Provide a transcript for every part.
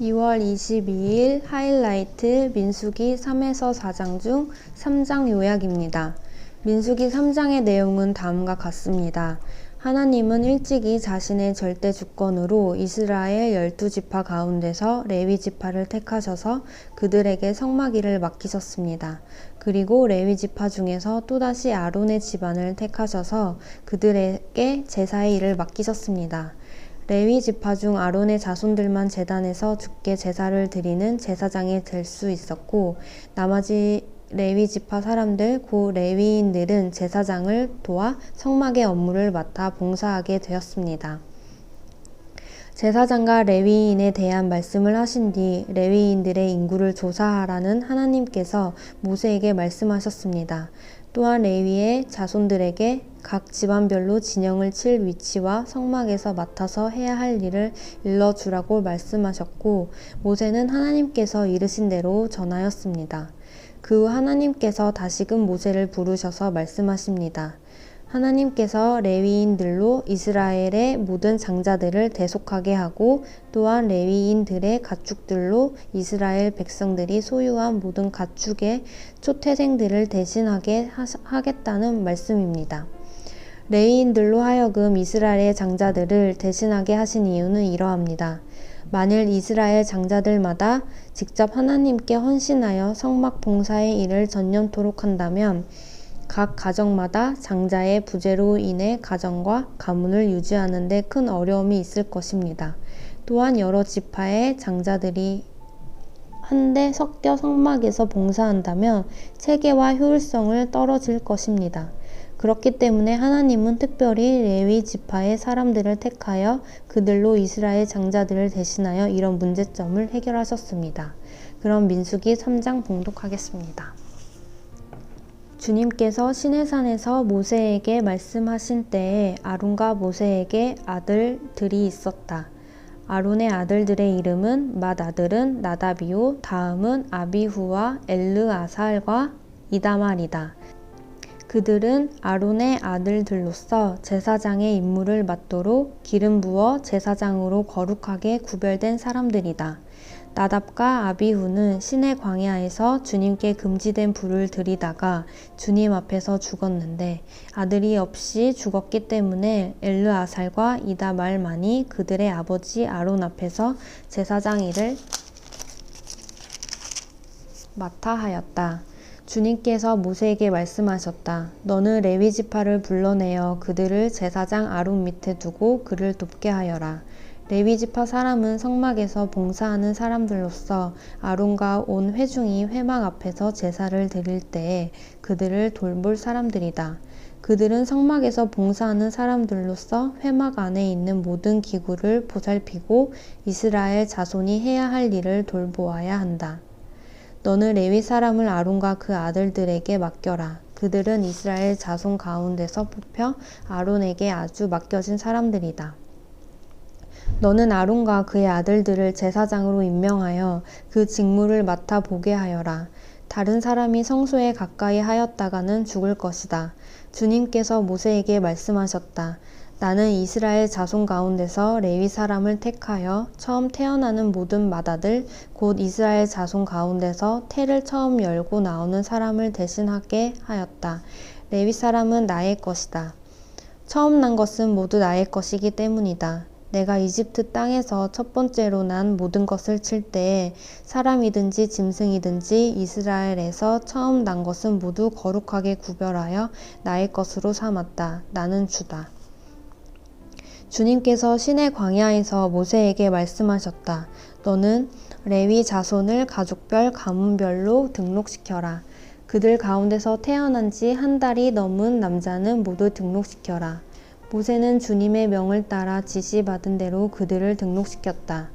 (2월 22일) 하이라이트 민수기 3에서 4장 중 3장 요약입니다. 민수기 3장의 내용은 다음과 같습니다. 하나님은 일찍이 자신의 절대 주권으로 이스라엘 열두 지파 가운데서 레위 지파를 택하셔서 그들에게 성막일을 맡기셨습니다. 그리고 레위 지파 중에서 또다시 아론의 집안을 택하셔서 그들에게 제사의 일을 맡기셨습니다. 레위 지파 중 아론의 자손들만 제단에서 주께 제사를 드리는 제사장이 될 수 있었고 나머지 레위 지파 사람들 고 레위인들은 제사장을 도와 성막의 업무를 맡아 봉사하게 되었습니다. 제사장과 레위인에 대한 말씀을 하신 뒤 레위인들의 인구를 조사하라는 하나님께서 모세에게 말씀하셨습니다. 또한 레위의 자손들에게 각 집안별로 진영을 칠 위치와 성막에서 맡아서 해야 할 일을 일러 주라고 말씀하셨고 모세는 하나님께서 이르신 대로 전하였습니다. 그 후 하나님께서 다시금 모세를 부르셔서 말씀하십니다. 하나님께서 레위인들로 이스라엘의 모든 장자들을 대속하게 하고 또한 레위인들의 가축들로 이스라엘 백성들이 소유한 모든 가축의 초태생들을 대신하게 하겠다는 말씀입니다. 레위인들로 하여금 이스라엘의 장자들을 대신하게 하신 이유는 이러합니다. 만일 이스라엘 장자들마다 직접 하나님께 헌신하여 성막 봉사의 일을 전념토록 한다면 각 가정마다 장자의 부재로 인해 가정과 가문을 유지하는 데 큰 어려움이 있을 것입니다. 또한 여러 지파의 장자들이 한데 섞여 성막에서 봉사한다면 체계와 효율성을 떨어질 것입니다. 그렇기 때문에 하나님은 특별히 레위 지파의 사람들을 택하여 그들로 이스라엘 장자들을 대신하여 이런 문제점을 해결하셨습니다. 그럼 민수기 3장 봉독하겠습니다. 주님께서 시내산에서 모세에게 말씀하신 때에 아론과 모세에게 아들들이 있었다. 아론의 아들들의 이름은 맏 아들은 나다비오, 다음은 아비후와 엘르아살과 이다말이다. 그들은 아론의 아들들로서 제사장의 임무를 맡도록 기름 부어 제사장으로 거룩하게 구별된 사람들이다. 나답과 아비후는 신의 광야에서 주님께 금지된 불을 들이다가 주님 앞에서 죽었는데 아들이 없이 죽었기 때문에 엘르아살과 이다말만이 그들의 아버지 아론 앞에서 제사장 일을 맡아 하였다. 주님께서 모세에게 말씀하셨다. 너는 레위 지파를 불러내어 그들을 제사장 아론 밑에 두고 그를 돕게 하여라. 레위 지파 사람은 성막에서 봉사하는 사람들로서 아론과 온 회중이 회막 앞에서 제사를 드릴 때에 그들을 돌볼 사람들이다. 그들은 성막에서 봉사하는 사람들로서 회막 안에 있는 모든 기구를 보살피고 이스라엘 자손이 해야 할 일을 돌보아야 한다. 너는 레위 사람을 아론과 그 아들들에게 맡겨라. 그들은 이스라엘 자손 가운데서 뽑혀 아론에게 아주 맡겨진 사람들이다. 너는 아론과 그의 아들들을 제사장으로 임명하여 그 직무를 맡아 보게 하여라. 다른 사람이 성소에 가까이 하였다가는 죽을 것이다. 주님께서 모세에게 말씀하셨다. 나는 이스라엘 자손 가운데서 레위 사람을 택하여 처음 태어나는 모든 맏아들 곧 이스라엘 자손 가운데서 태를 처음 열고 나오는 사람을 대신하게 하였다. 레위 사람은 나의 것이다. 처음 난 것은 모두 나의 것이기 때문이다. 내가 이집트 땅에서 첫 번째로 난 모든 것을 칠 때에 사람이든지 짐승이든지 이스라엘에서 처음 난 것은 모두 거룩하게 구별하여 나의 것으로 삼았다. 나는 주다. 주님께서 신의 광야에서 모세에게 말씀하셨다. 너는 레위 자손을 가족별 가문별로 등록시켜라. 그들 가운데서 태어난 지 한 달이 넘은 남자는 모두 등록시켜라. 모세는 주님의 명을 따라 지시받은 대로 그들을 등록시켰다.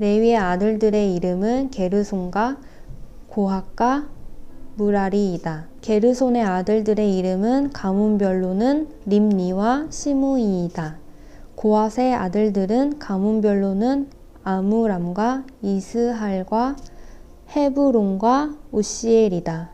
레위의 아들들의 이름은 게르손과 고학과 무라리이다. 게르손의 아들들의 이름은 가문별로는 림니와 시무이이다. 고앗의 아들들은 가문별로는 아무람과 이스할과 헤브론과 우시엘이다.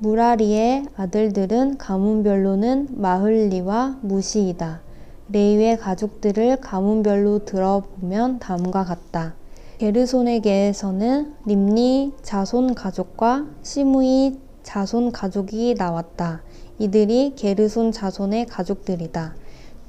무라리의 아들들은 가문별로는 마흘리와 무시이다. 레위의 가족들을 가문별로 들어보면 다음과 같다. 게르손에게서는 림니 자손 가족과 시므이 자손 가족이 나왔다. 이들이 게르손 자손의 가족들이다.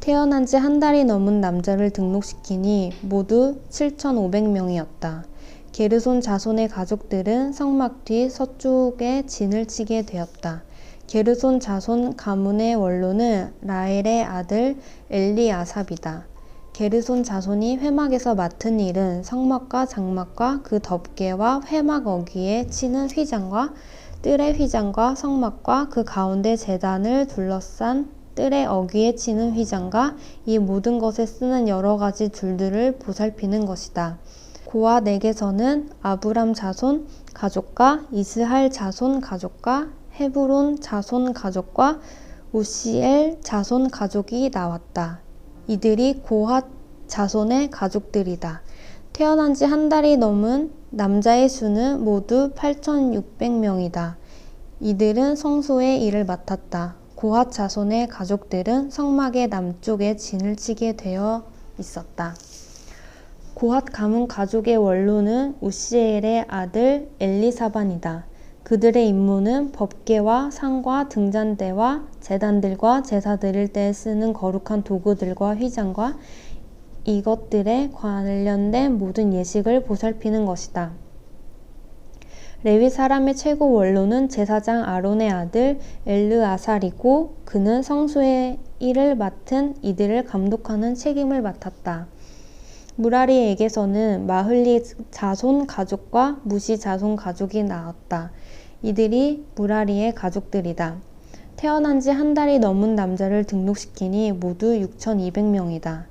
태어난 지 한 달이 넘은 남자를 등록시키니 모두 7,500명이었다. 게르손 자손의 가족들은 성막 뒤 서쪽에 진을 치게 되었다. 게르손 자손 가문의 원로는 라엘의 아들 엘리아삽이다. 게르손 자손이 회막에서 맡은 일은 성막과 장막과 그 덮개와 회막 어귀에 치는 휘장과 뜰의 휘장과 성막과 그 가운데 재단을 둘러싼 뜰의 어귀에 치는 휘장과 이 모든 것에 쓰는 여러 가지 줄들을 보살피는 것이다. 고아 넥에서는 아브람 자손 가족과 이스할 자손 가족과 헤브론 자손 가족과 우시엘 자손 가족이 나왔다. 이들이 고핫 자손의 가족들이다. 태어난 지 한 달이 넘은 남자의 수는 모두 8,600명이다. 이들은 성소의 일을 맡았다. 고핫 자손의 가족들은 성막의 남쪽에 진을 치게 되어 있었다. 고핫 가문 가족의 원로는 우시엘의 아들 엘리사반이다. 그들의 임무는 법계와 상과 등잔대와 재단들과 제사 드릴 때 쓰는 거룩한 도구들과 휘장과 이것들에 관련된 모든 예식을 보살피는 것이다. 레위 사람의 최고 원로는 제사장 아론의 아들 엘르아살이고 그는 성소의 일을 맡은 이들을 감독하는 책임을 맡았다. 무라리에게서는 마흘리 자손 가족과 무시 자손 가족이 나왔다. 이들이 무라리의 가족들이다. 태어난 지 한 달이 넘은 남자를 등록시키니 모두 6,200명이다.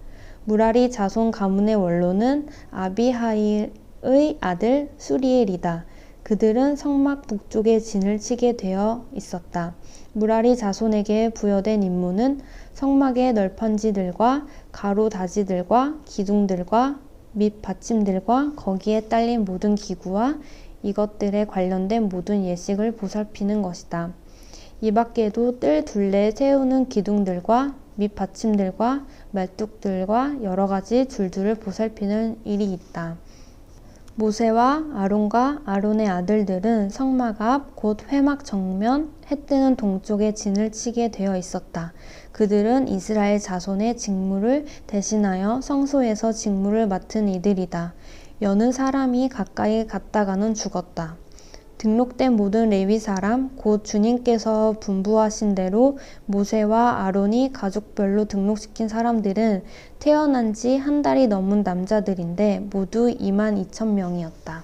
무라리 자손 가문의 원로는 아비하일의 아들 수리엘이다. 그들은 성막 북쪽에 진을 치게 되어 있었다. 무라리 자손에게 부여된 임무는 성막의 널판지들과 가로다지들과 기둥들과 밑 받침들과 거기에 딸린 모든 기구와 이것들에 관련된 모든 예식을 보살피는 것이다. 이 밖에도 뜰 둘레 세우는 기둥들과 밑 받침들과 말뚝들과 여러 가지 줄들을 보살피는 일이 있다. 모세와 아론과 아론의 아들들은 성막 앞 곧 회막 정면 해 뜨는 동쪽에 진을 치게 되어 있었다. 그들은 이스라엘 자손의 직무를 대신하여 성소에서 직무를 맡은 이들이다. 여느 사람이 가까이 갔다가는 죽었다. 등록된 모든 레위 사람, 곧 주님께서 분부하신 대로 모세와 아론이 가족별로 등록시킨 사람들은 태어난 지 한 달이 넘은 남자들인데 모두 2만 2천 명이었다.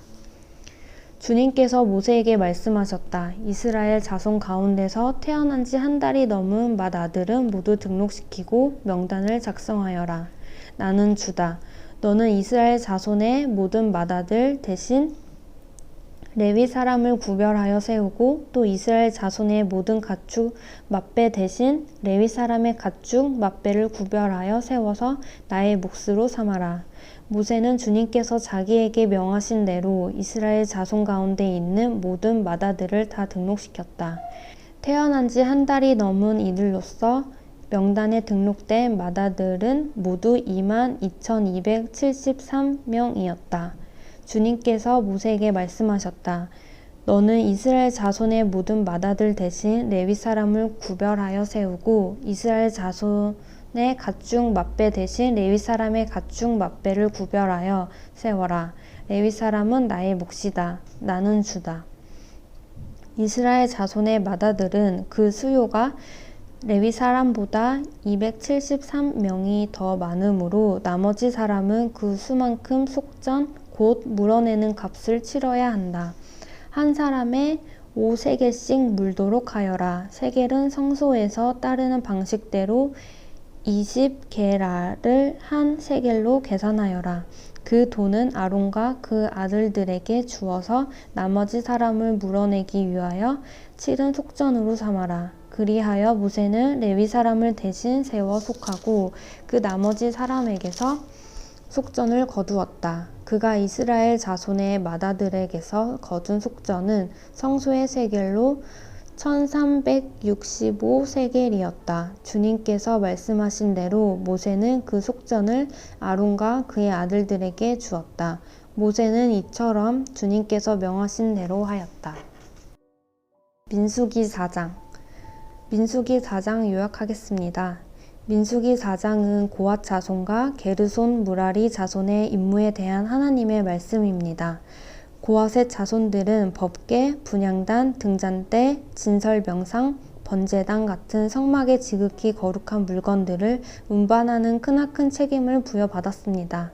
주님께서 모세에게 말씀하셨다. 이스라엘 자손 가운데서 태어난 지 한 달이 넘은 맏 아들은 모두 등록시키고 명단을 작성하여라. 나는 주다. 너는 이스라엘 자손의 모든 맏아들 대신 레위 사람을 구별하여 세우고 또 이스라엘 자손의 모든 가축 맛배 대신 레위 사람의 가축 맛배를 구별하여 세워서 나의 몫으로 삼아라. 모세는 주님께서 자기에게 명하신 대로 이스라엘 자손 가운데 있는 모든 맏아들을 다 등록시켰다. 태어난 지 한 달이 넘은 이들로서 명단에 등록된 맏아들은 모두 2만 2273명이었다. 주님께서 모세에게 말씀하셨다. 너는 이스라엘 자손의 모든 맏아들 대신 레위 사람을 구별하여 세우고 이스라엘 자손의 가축 맛배 대신 레위 사람의 가축 맛배를 구별하여 세워라. 레위 사람은 나의 몫이다. 나는 주다. 이스라엘 자손의 맏아들은 그 수요가 레위 사람보다 273명이 더 많으므로 나머지 사람은 그 수만큼 속전 곧 물어내는 값을 치러야 한다. 한 사람의 5세겔씩 물도록 하여라. 세겔은 성소에서 따르는 방식대로 20게라를 한 세겔로 계산하여라. 그 돈은 아론과 그 아들들에게 주어서 나머지 사람을 물어내기 위하여 치른 속전으로 삼아라. 그리하여 모세는 레위 사람을 대신 세워 속하고 그 나머지 사람에게서 속전을 거두었다. 그가 이스라엘 자손의 마다들에게서 거둔 속전은 성소의 세겔로 1365세겔이었다. 주님께서 말씀하신 대로 모세는 그 속전을 아론과 그의 아들들에게 주었다. 모세는 이처럼 주님께서 명하신 대로 하였다. 민수기 4장 민수기 4장 요약하겠습니다. 민수기 4장은 고앗 자손과 게르손 무라리 자손의 임무에 대한 하나님의 말씀입니다. 고앗의 자손들은 법계, 분양단, 등잔대, 진설명상, 번제당 같은 성막에 지극히 거룩한 물건들을 운반하는 크나큰 책임을 부여받았습니다.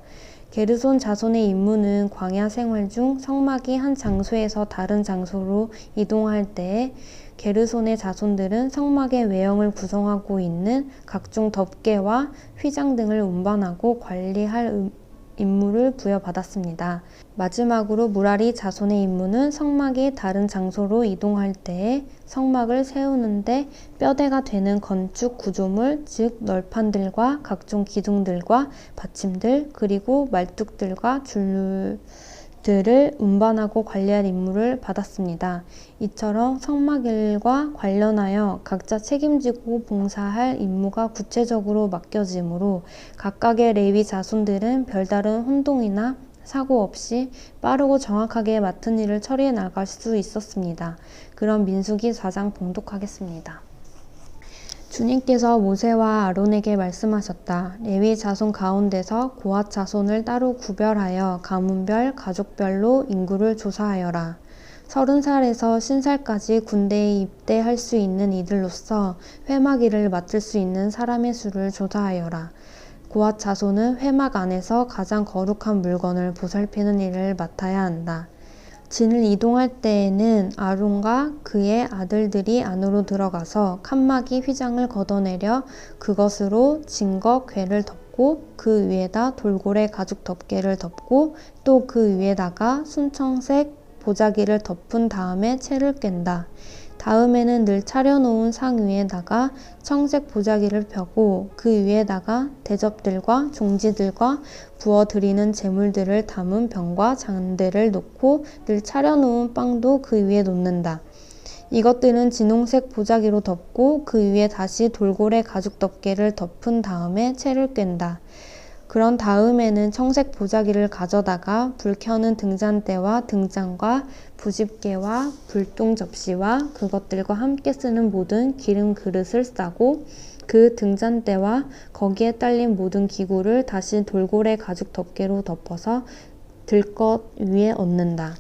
게르손 자손의 임무는 광야 생활 중 성막이 한 장소에서 다른 장소로 이동할 때에 게르손의 자손들은 성막의 외형을 구성하고 있는 각종 덮개와 휘장 등을 운반하고 관리할 임무를 부여받았습니다. 마지막으로 무라리 자손의 임무는 성막이 다른 장소로 이동할 때에 성막을 세우는데 뼈대가 되는 건축 구조물, 즉 널판들과 각종 기둥들과 받침들, 그리고 말뚝들과 줄 들을 운반하고 관리할 임무를 받았습니다. 이처럼 성막일과 관련하여 각자 책임지고 봉사할 임무가 구체적으로 맡겨지므로 각각의 레위 자손들은 별다른 혼동이나 사고 없이 빠르고 정확하게 맡은 일을 처리해 나갈 수 있었습니다. 그럼 민수기 4장 봉독하겠습니다. 주님께서 모세와 아론에게 말씀하셨다. 레위 자손 가운데서 고앗 자손을 따로 구별하여 가문별, 가족별로 인구를 조사하여라. 서른 살에서 신살까지 군대에 입대할 수 있는 이들로서 회막일을 맡을 수 있는 사람의 수를 조사하여라. 고앗 자손은 회막 안에서 가장 거룩한 물건을 보살피는 일을 맡아야 한다. 진을 이동할 때에는 아론과 그의 아들들이 안으로 들어가서 칸막이 휘장을 걷어내려 그것으로 진거 괴를 덮고 그 위에다 돌고래 가죽 덮개를 덮고 또 그 위에다가 순청색 보자기를 덮은 다음에 채를 깬다. 다음에는 늘 차려놓은 상 위에다가 청색 보자기를 펴고 그 위에다가 대접들과 종지들과 부어드리는 재물들을 담은 병과 잔대를 놓고 늘 차려놓은 빵도 그 위에 놓는다. 이것들은 진홍색 보자기로 덮고 그 위에 다시 돌고래 가죽 덮개를 덮은 다음에 채를 깬다. 그런 다음에는 청색 보자기를 가져다가 불 켜는 등잔대와 등잔과 부집개와 불똥 접시와 그것들과 함께 쓰는 모든 기름 그릇을 싸고 그 등잔대와 거기에 딸린 모든 기구를 다시 돌고래 가죽 덮개로 덮어서 들것 위에 얹는다.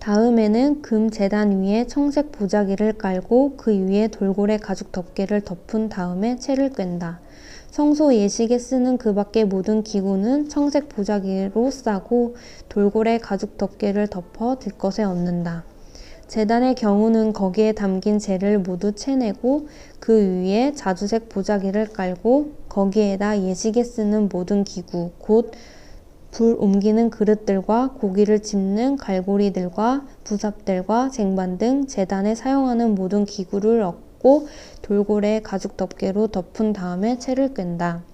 다음에는 금 재단 위에 청색 보자기를 깔고 그 위에 돌고래 가죽 덮개를 덮은 다음에 채를 꿰다 성소 예식에 쓰는 그 밖의 모든 기구는 청색 보자기로 싸고 돌고래 가죽 덮개를 덮어 들것에 얹는다. 재단의 경우는 거기에 담긴 재를 모두 채내고 그 위에 자주색 보자기를 깔고 거기에다 예식에 쓰는 모든 기구, 곧 불 옮기는 그릇들과 고기를 집는 갈고리들과 부삽들과 쟁반 등 재단에 사용하는 모든 기구를 얻고 돌고래 가죽 덮개로 덮은 다음에 채를 꿰다.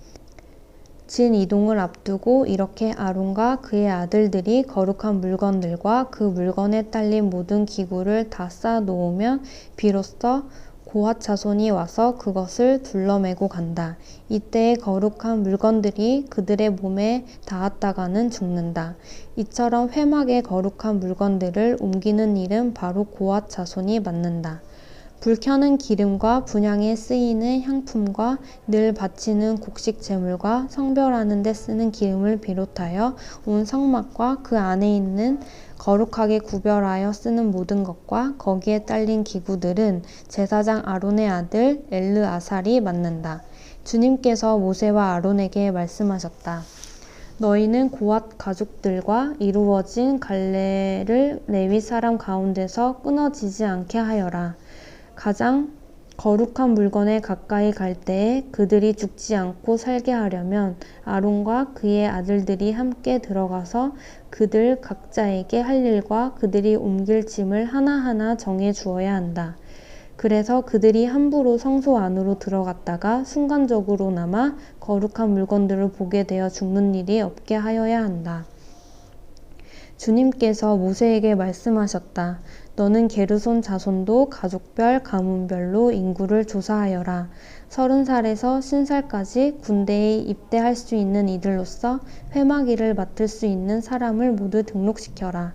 진 이동을 앞두고 이렇게 아론과 그의 아들들이 거룩한 물건들과 그 물건에 딸린 모든 기구를 다 쌓아 놓으면 비로소 고앗 자손이 와서 그것을 둘러매고 간다. 이때의 거룩한 물건들이 그들의 몸에 닿았다가는 죽는다. 이처럼 회막의 거룩한 물건들을 옮기는 일은 바로 고앗 자손이 맡는다. 불 켜는 기름과 분양에 쓰이는 향품과 늘 바치는 곡식 제물과 성별하는 데 쓰는 기름을 비롯하여 온 성막과 그 안에 있는 거룩하게 구별하여 쓰는 모든 것과 거기에 딸린 기구들은 제사장 아론의 아들 엘르아살이 맡는다. 주님께서 모세와 아론에게 말씀하셨다. 너희는 고앗 가족들과 이루어진 갈래를 레위 사람 가운데서 끊어지지 않게 하여라. 가장 거룩한 물건에 가까이 갈 때에 그들이 죽지 않고 살게 하려면 아론과 그의 아들들이 함께 들어가서 그들 각자에게 할 일과 그들이 옮길 짐을 하나하나 정해 주어야 한다. 그래서 그들이 함부로 성소 안으로 들어갔다가 순간적으로나마 거룩한 물건들을 보게 되어 죽는 일이 없게 하여야 한다. 주님께서 모세에게 말씀하셨다. 너는 게르손 자손도 가족별, 가문별로 인구를 조사하여라. 서른 살에서 신살까지 군대에 입대할 수 있는 이들로서 회마기를 맡을 수 있는 사람을 모두 등록시켜라.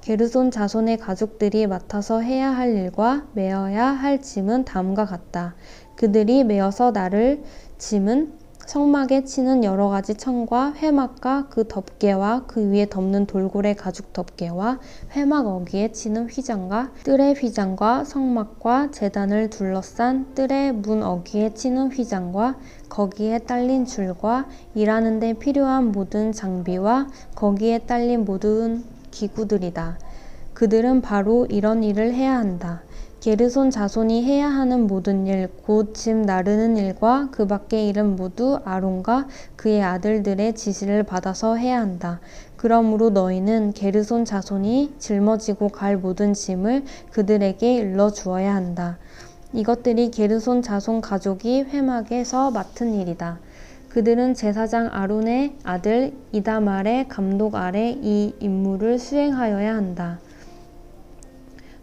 게르손 자손의 가족들이 맡아서 해야 할 일과 메어야 할 짐은 다음과 같다. 그들이 메어서 나를 짐은 성막에 치는 여러 가지 천과 회막과 그 덮개와 그 위에 덮는 돌고래 가죽 덮개와 회막 어기에 치는 휘장과 뜰의 휘장과 성막과 재단을 둘러싼 뜰의 문 어기에 치는 휘장과 거기에 딸린 줄과 일하는 데 필요한 모든 장비와 거기에 딸린 모든 기구들이다. 그들은 바로 이런 일을 해야 한다. 게르손 자손이 해야 하는 모든 일, 곧짐 나르는 일과 그 밖의 일은 모두 아론과 그의 아들들의 지시를 받아서 해야 한다. 그러므로 너희는 게르손 자손이 짊어지고 갈 모든 짐을 그들에게 일러 주어야 한다. 이것들이 게르손 자손 가족이 회막에서 맡은 일이다. 그들은 제사장 아론의 아들 이다말의 감독 아래 이 임무를 수행하여야 한다.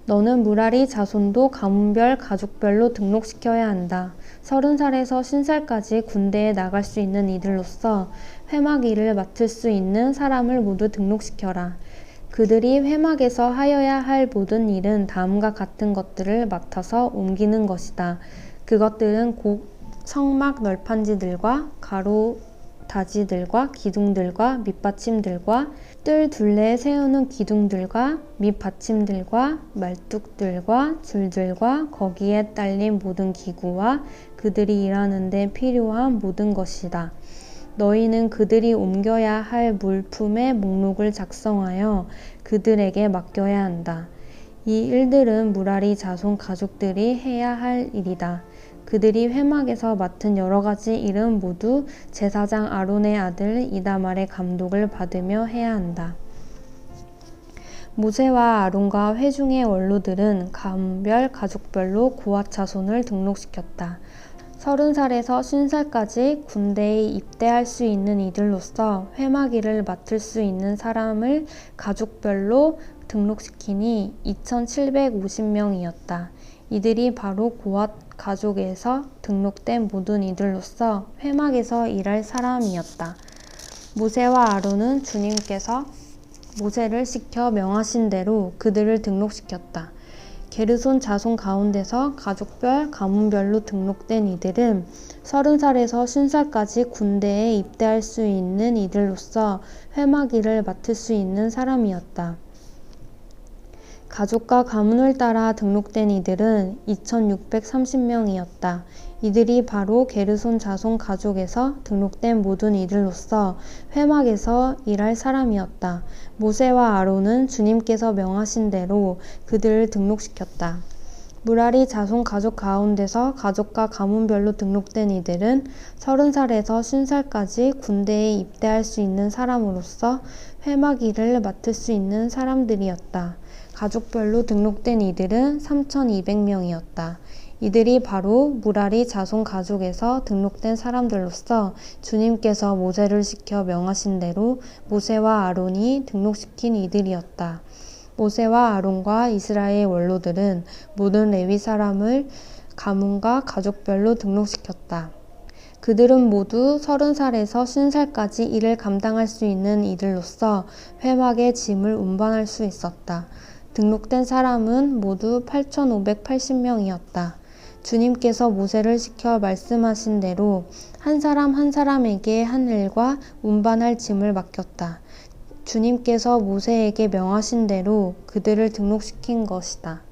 너는 무라리 자손도 가문별 가족별로 등록시켜야 한다. 서른 살에서 신살까지 군대에 나갈 수 있는 이들로서 회막 일을 맡을 수 있는 사람을 모두 등록시켜라. 그들이 회막에서 하여야 할 모든 일은 다음과 같은 것들을 맡아서 옮기는 것이다. 그것들은 곧 성막 널판지들과 가로 다지들과 기둥들과 밑받침들과 뜰 둘레에 세우는 기둥들과 밑 받침들과 말뚝들과 줄들과 거기에 딸린 모든 기구와 그들이 일하는 데 필요한 모든 것이다. 너희는 그들이 옮겨야 할 물품의 목록을 작성하여 그들에게 맡겨야 한다. 이 일들은 무라리 자손 가족들이 해야 할 일이다. 그들이 회막에서 맡은 여러 가지 일은 모두 제사장 아론의 아들 이다말의 감독을 받으며 해야 한다. 모세와 아론과 회중의 원로들은 가문별 가족별로 고앗 자손을 등록시켰다. 서른 살에서 쉰살까지 군대에 입대할 수 있는 이들로서 회마기를 맡을 수 있는 사람을 가족별로 등록시키니 2,750명이었다. 이들이 바로 고앗 가족에서 등록된 모든 이들로서 회막에서 일할 사람이었다. 모세와 아론은 주님께서 모세를 시켜 명하신 대로 그들을 등록시켰다. 게르손 자손 가운데서 가족별, 가문별로 등록된 이들은 서른 살에서 쉰살까지 군대에 입대할 수 있는 이들로서 회막 일을 맡을 수 있는 사람이었다. 가족과 가문을 따라 등록된 이들은 2,630명이었다. 이들이 바로 게르손 자손 가족에서 등록된 모든 이들로서 회막에서 일할 사람이었다. 모세와 아론은 주님께서 명하신 대로 그들을 등록시켰다. 무라리 자손 가족 가운데서 가족과 가문별로 등록된 이들은 서른 살에서 쉰살까지 군대에 입대할 수 있는 사람으로서 회막 일을 맡을 수 있는 사람들이었다. 가족별로 등록된 이들은 3,200명이었다. 이들이 바로 무라리 자손 가족에서 등록된 사람들로서 주님께서 모세를 시켜 명하신 대로 모세와 아론이 등록시킨 이들이었다. 모세와 아론과 이스라엘 원로들은 모든 레위 사람을 가문과 가족별로 등록시켰다. 그들은 모두 서른 살에서 신살까지 일을 감당할 수 있는 이들로서 회막의 짐을 운반할 수 있었다. 등록된 사람은 모두 8,580명이었다. 주님께서 모세를 시켜 말씀하신 대로 한 사람 한 사람에게 한 일과 운반할 짐을 맡겼다. 주님께서 모세에게 명하신 대로 그들을 등록시킨 것이다.